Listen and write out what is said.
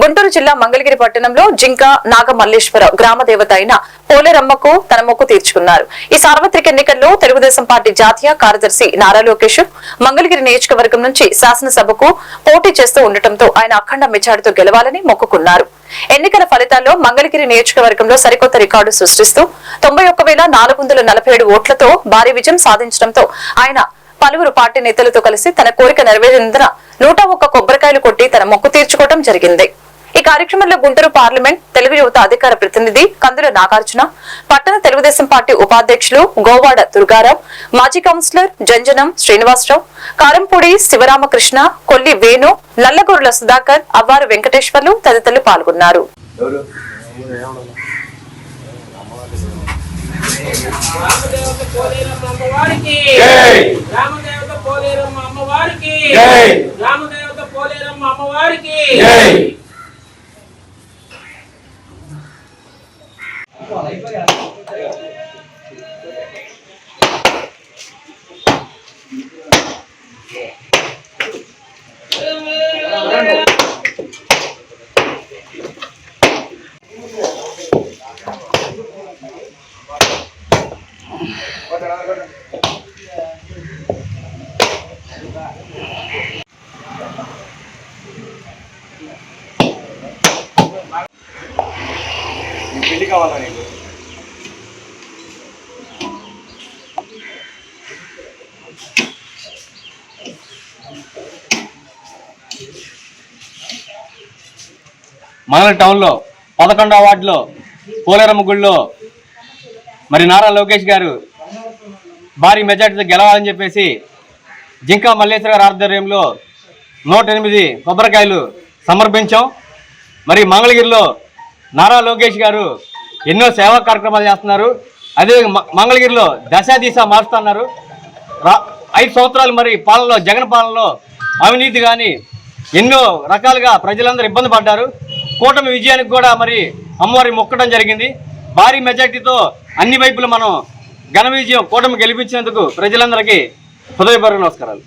గుంటూరు జిల్లా మంగళగిరి పట్టణంలో జింక నాగమల్లేశ్వర గ్రామ దేవత అయిన పోలేరమ్మకు తన మొక్కు తీర్చుకున్నారు. ఈ సార్వత్రిక ఎన్నికల్లో తెలుగుదేశం పార్టీ జాతీయ కార్యదర్శి నారా లోకేష్ మంగళగిరి నియోజకవర్గం నుంచి శాసనసభకు పోటీ చేస్తూ ఉండటంతో ఆయన అఖండ మెజార్టీతో గెలవాలని మొక్కుకున్నారు. ఎన్నికల ఫలితాల్లో మంగళగిరి నియోజకవర్గంలో సరికొత్త రికార్డు సృష్టిస్తూ తొంభై నాలుగు వందల నలభై ఏడు ఓట్లతో భారీ విజయం సాధించడంతో ఆయన పలువురు పార్టీ నేతలతో కలిసి తన కోరిక నెరవేరేందున నూట ఒక్క కొబ్బరికాయలు కొట్టి తన మొక్కు తీర్చుకోవడం జరిగింది. ఈ కార్యక్రమంలో గుంటూరు పార్లమెంట్ తెలుగు యువత అధికార ప్రతినిధి కందుల నాగార్జున పట్టణ తెలుగుదేశం పార్టీ ఉపాధ్యక్షులు గోవాడ దుర్గారావు మాజీ కౌన్సిలర్ జంజనం శ్రీనివాసరావు కారంపూడి శివరామకృష్ణ కొల్లి వేణు నల్లగొర్ల సుధాకర్ అవ్వారు వెంకటేశ్వర్లు తదితరులు పాల్గొన్నారు. రామదేవత పోలేరమ్మ అమ్మవారికి జై. రామదేవత పోలేరమ్మ అమ్మవారికి! జై. రామదేవత పోలేరమ్మ అమ్మవారికి! పెళ్లి కావాలా నీకు మంగళ టౌన్లో పదకొండవ వార్డులో పోలేరమ్మ గుడిలో మరి నారా లోకేష్ గారు భారీ మెజార్టీతో గెలవాలని చెప్పేసి జింకా మల్లేశ్వర గారి ఆధ్వర్యంలో నూట ఎనిమిది కొబ్బరికాయలు సమర్పించాం. మరి మంగళగిరిలో నారా లోకేష్ గారు ఎన్నో సేవా కార్యక్రమాలు చేస్తున్నారు. అదే మంగళగిరిలో దశ దిశ మారుస్తున్నారు. రా- ఐదు సంవత్సరాలు మరి పాలనలో జగన్ పాలనలో అవినీతి కానీ ఎన్నో రకాలుగా ప్రజలందరూ ఇబ్బంది పడ్డారు. కూటమి విజయానికి కూడా మరి అమ్మవారి మొక్కడం జరిగింది. భారీ మెజార్టీతో అన్ని వైపులు మనం ఘన విజయం కూటమి గెలిపించినందుకు ప్రజలందరికీ హృదయపూర్వక నమస్కారాలు.